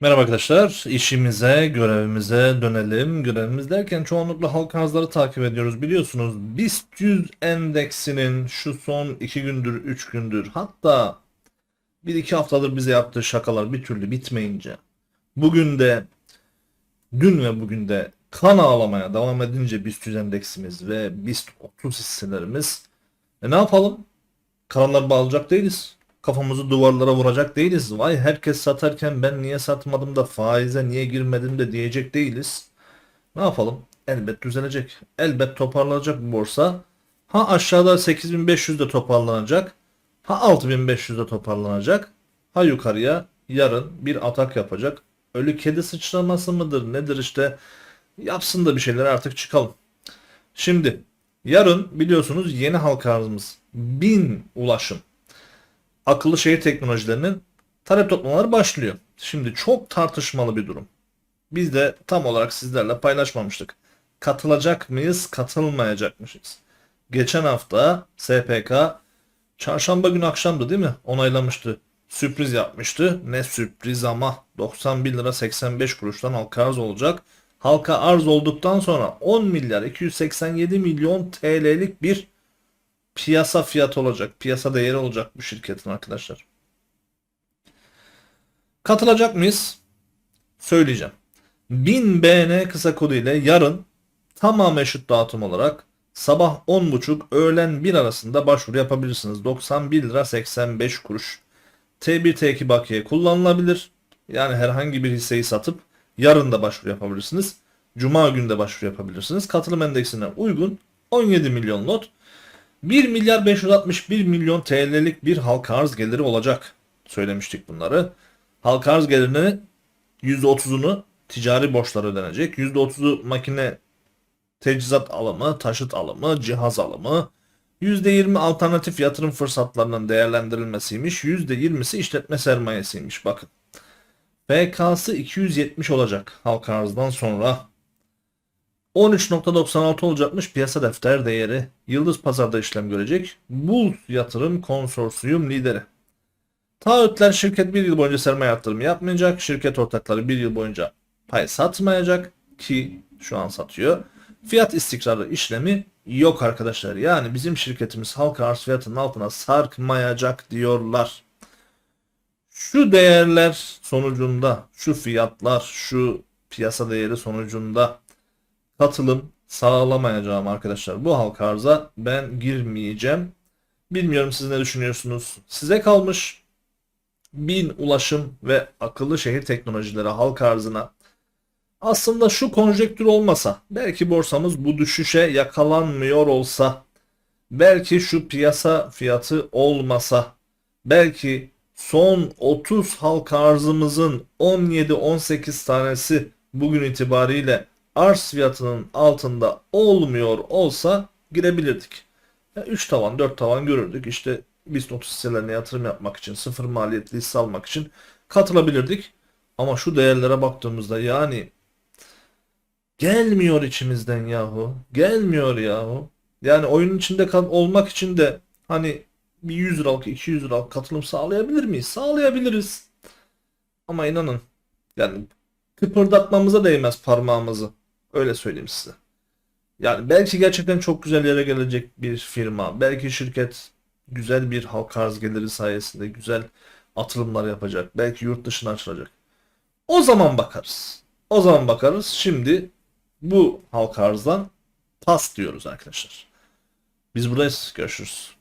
Merhaba arkadaşlar, işimize, görevimize dönelim. Görevimiz derken çoğunlukla halka arzları takip ediyoruz. Biliyorsunuz BIST 100 endeksinin şu son 2 gündür, 3 gündür hatta 1-2 haftadır bize yaptığı şakalar bir türlü bitmeyince bugün de dün ve bugün de kan ağlamaya devam edince BIST 100 endeksimiz ve BIST 30 hisselerimiz e ne yapalım? Karanlar bağlayacak değiliz. Kafamızı duvarlara vuracak değiliz. Vay herkes satarken ben niye satmadım da faize niye girmedim de diyecek değiliz. Ne yapalım? Elbet düzelecek. Elbet toparlanacak bu borsa. Ha aşağıda 8500'de toparlanacak. Ha 6500'de toparlanacak. Ha yukarıya yarın bir atak yapacak. Ölü kedi sıçraması mıdır nedir işte yapsın da bir şeyler artık çıkalım. Şimdi yarın biliyorsunuz yeni halka arzımız 1000 ulaşım akıllı şehir teknolojilerinin talep toplamaları başlıyor. Şimdi çok tartışmalı bir durum. Biz de tam olarak sizlerle paylaşmamıştık. Katılacak mıyız, katılmayacakmışız. Geçen hafta SPK çarşamba günü akşamdı değil mi? Onaylamıştı. Sürpriz yapmıştı. Ne sürpriz ama 91 lira 85 kuruştan halka arz olacak. Halka arz olduktan sonra 10 milyar 287 milyon TL'lik bir piyasa fiyatı olacak. Piyasa değeri olacak bu şirketin arkadaşlar. Katılacak mıyız? Söyleyeceğim. 1000 BN kısa kodu ile yarın tamam eşit dağıtım olarak sabah 10.30 öğlen 1 arasında başvuru yapabilirsiniz. 91 lira 85 kuruş. T1 T2 bakiye kullanılabilir. Yani herhangi bir hisseyi satıp yarın da başvuru yapabilirsiniz. Cuma günü de başvuru yapabilirsiniz. Katılım endeksine uygun 17 milyon lot 1 milyar 561 milyon TL'lik bir halka arz geliri olacak. Söylemiştik bunları. Halka arz gelirinin %30'unu ticari borçlar ödenecek. %30'u makine teçhizat alımı, taşıt alımı, cihaz alımı. %20 alternatif yatırım fırsatlarının değerlendirilmesiymiş. %20'si işletme sermayesiymiş bakın. FK'sı 270 olacak halka arzdan sonra. 13.96 olacakmış piyasa defter değeri. Yıldız Pazar'da işlem görecek. Bul Yatırım Konsorsiyum lideri. Taahhütler şirket bir yıl boyunca sermaye yatırımı yapmayacak. Şirket ortakları bir yıl boyunca pay satmayacak ki şu an satıyor. Fiyat istikrarı işlemi yok arkadaşlar. Yani bizim şirketimiz halka arz fiyatının altına sarkmayacak diyorlar. Şu değerler sonucunda, şu fiyatlar, şu piyasa değeri sonucunda katılım sağlamayacağım arkadaşlar. Bu halka arza ben girmeyeceğim. Bilmiyorum siz ne düşünüyorsunuz. Size kalmış. Bin ulaşım ve akıllı şehir teknolojileri halka arzına aslında şu konjektür olmasa belki borsamız bu düşüşe yakalanmıyor olsa belki şu piyasa fiyatı olmasa belki son 30 halka arzımızın 17-18 tanesi bugün itibariyle arz fiyatının altında olmuyor olsa girebilirdik. 3 tavan 4 tavan görürdük. İşte BIST 30 hisselerine yatırım yapmak için sıfır maliyetli hisse almak için katılabilirdik. Ama şu değerlere baktığımızda yani gelmiyor içimizden yahu. Gelmiyor yahu. Yani oyunun içinde olmak için de hani bir 100 liralık 200 liralık katılım sağlayabilir miyiz? Sağlayabiliriz. Ama inanın yani kıpırdatmamıza değmez parmağımızı. Öyle söyleyeyim size. Yani belki gerçekten çok güzel yere gelecek bir firma. Belki şirket güzel bir halka arz geliri sayesinde güzel atılımlar yapacak. Belki yurt dışına açılacak. O zaman bakarız. O zaman bakarız. Şimdi bu halka arzdan pas diyoruz arkadaşlar. Biz buradayız. Görüşürüz.